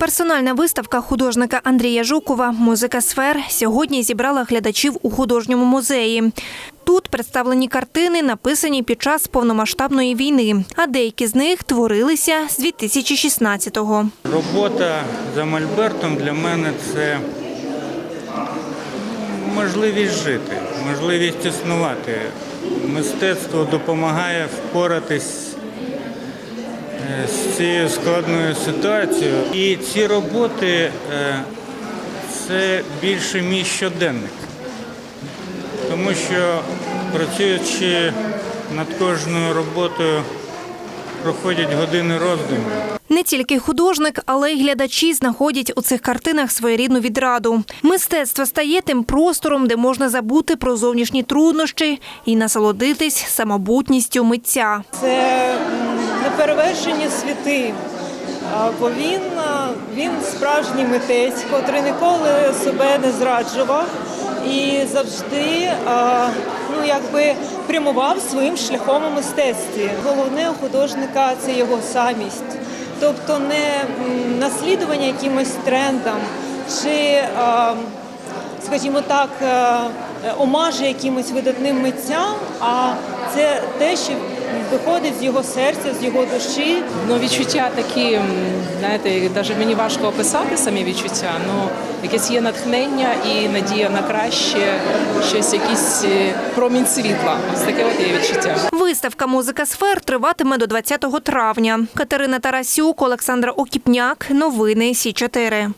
Персональна виставка художника Андрія Жукова Музика сфер сьогодні зібрала глядачів у художньому музеї. Тут представлені картини, написані під час повномасштабної війни, а деякі з них творилися з 2016-го. Робота за Мольбертом для мене це можливість жити, можливість існувати. Мистецтво допомагає впоратись з цією складною ситуацією. І ці роботи е, це більше мій щоденник. Тому що працюючи над кожною роботою, проходять години роздумів. Не тільки художник, але й глядачі знаходять у цих картинах своєрідну відраду. Мистецтво стає тим простором, де можна забути про зовнішні труднощі і насолодитись самобутністю митця. Це неперевершені світи. Бо він, він справжній митець, котрий ніколи себе не зраджував і завжди ну, якби прямував своїм шляхом у мистецтві. Головне у художника це його самість, тобто не наслідування якимось трендам чи, скажімо так, е, омажі якимось видатним митцям, а це те, що виходить з його серця, з його душі. Ну, відчуття такі, знаєте, навіть мені важко описати самі відчуття. Ну, якесь є натхнення і надія на краще, щось, якийсь е, промінь світла. Ось таке от є відчуття. Виставка Музика сфер триватиме до 20 травня. Катерина Тарасюк, Олександра Окіпняк. Новини Сі 4